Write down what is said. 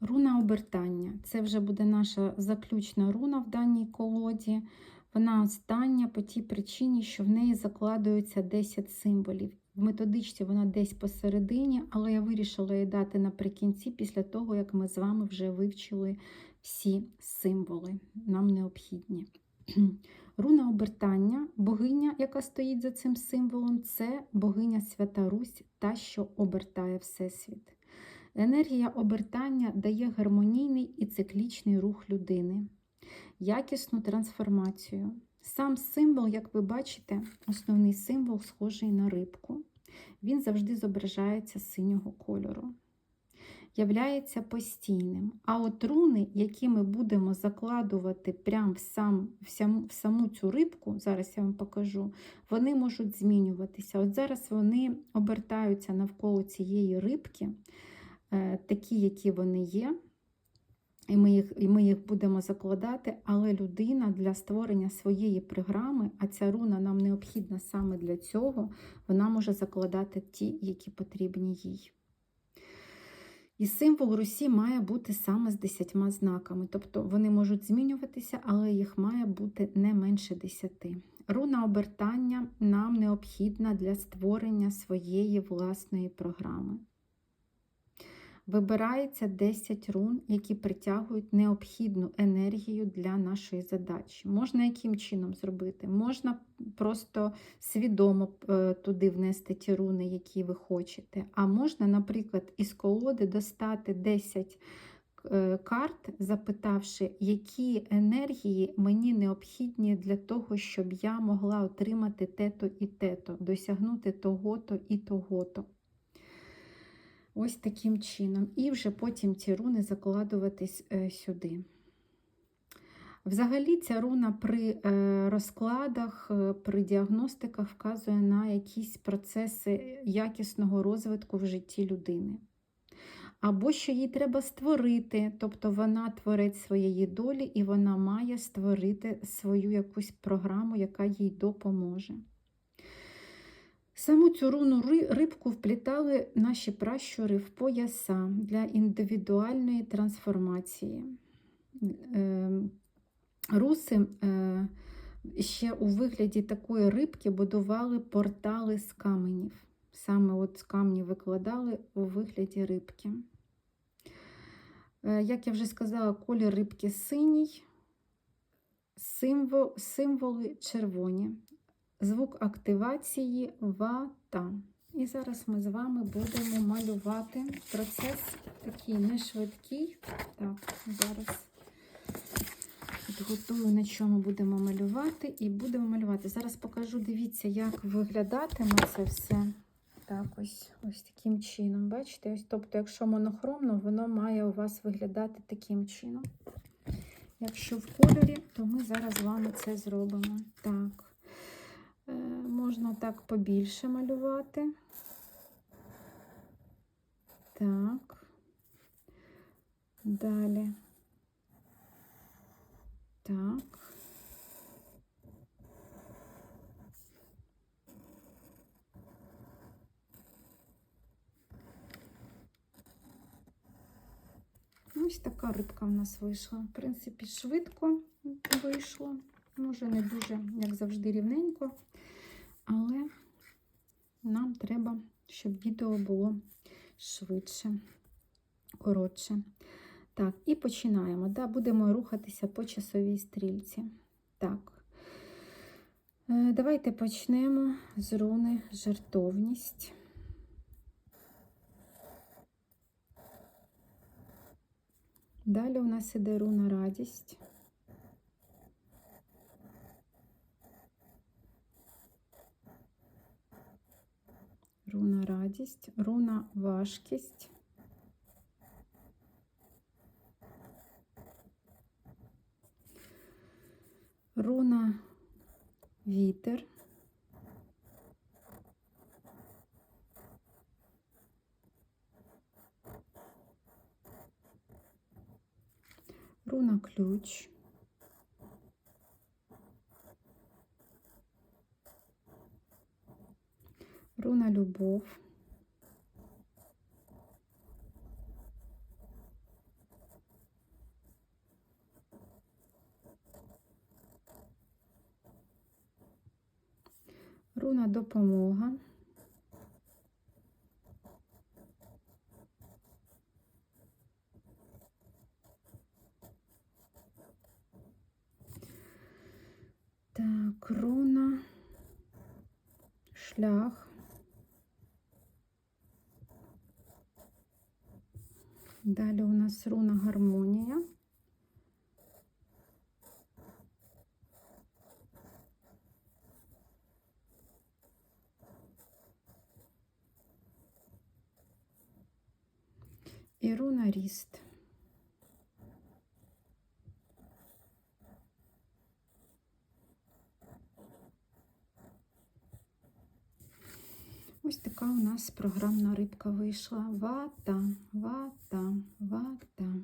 Руна обертання. Це вже буде наша заключна руна в даній колоді. Вона остання по тій причині, що в неї закладуються 10 символів. В методичці вона десь посередині, але я вирішила її дати наприкінці, після того, як ми з вами вже вивчили всі символи, нам необхідні. Руна обертання, богиня, яка стоїть за цим символом, це богиня Свята Русь, та, що обертає Всесвіт. Енергія обертання дає гармонійний і циклічний рух людини, якісну трансформацію. Сам символ, як ви бачите, основний символ схожий на рибку. Він завжди зображається синього кольору, являється постійним. А от руни, які ми будемо закладувати прямо в, сам, в, сам, в саму цю рибку, зараз я вам покажу, вони можуть змінюватися. От зараз вони обертаються навколо цієї рибки, такі, які вони є. І ми, їх, і ми їх будемо закладати, але людина для створення своєї програми, а ця руна нам необхідна саме для цього, вона може закладати ті, які потрібні їй. І символ Русі має бути саме з 10 знаками. Тобто вони можуть змінюватися, але їх має бути не менше 10. Руна обертання нам необхідна для створення своєї власної програми. Вибирається 10 рун, які притягують необхідну енергію для нашої задачі. Можна яким чином зробити? Можна просто свідомо е, туди внести ті руни, які ви хочете. А можна, наприклад, із колоди достати 10 е, карт, запитавши, які енергії мені необхідні для того, щоб я могла отримати те-то і те-то, досягнути того-то і того-то. Ось таким чином. І вже потім ці руни закладуватись е, сюди. Взагалі, ця руна при е, розкладах, е, при діагностиках вказує на якісь процеси якісного розвитку в житті людини. Або що їй треба створити, тобто вона творець своєї долі, і вона має створити свою якусь програму, яка їй допоможе. Саму цю руну рибку вплітали наші пращури в пояса для індивідуальної трансформації. Ем, руси е, ще у вигляді такої рибки будували портали з каменів. Саме от з камнів викладали у вигляді рибки. Е, як я вже сказала, колір рибки синій, символ, символи червоні звук активації вата. І зараз ми з вами будемо малювати процес такий не швидкий. Так, зараз підготую, на чому будемо малювати, і будемо малювати. Зараз покажу, дивіться, як виглядатиме це все. Так, ось ось таким чином. Бачите? Ось, Тобто, якщо монохромно, воно має у вас виглядати таким чином. Якщо в кольорі, то ми зараз з вами це зробимо. Так. Е, можна так побільше малювати. Так, далі. Так. Ось така рибка в нас вийшла. В принципі, швидко вийшло. Може, не дуже, як завжди, рівненько, але нам треба, щоб відео було швидше, коротше. Так, і починаємо. Да, Будемо рухатися по часовій стрільці. Так, е, давайте почнемо з руни жертовність. Далі у нас іде руна радість. Руна радість, руна важкість. Руна вітер. Руна ключ. руна любовь, Руна допомога. Так, руна, шлях. Далі у нас руна гармонія. І руна ріст. Ось така у нас програмна рибка вийшла. Вата, вата, вата.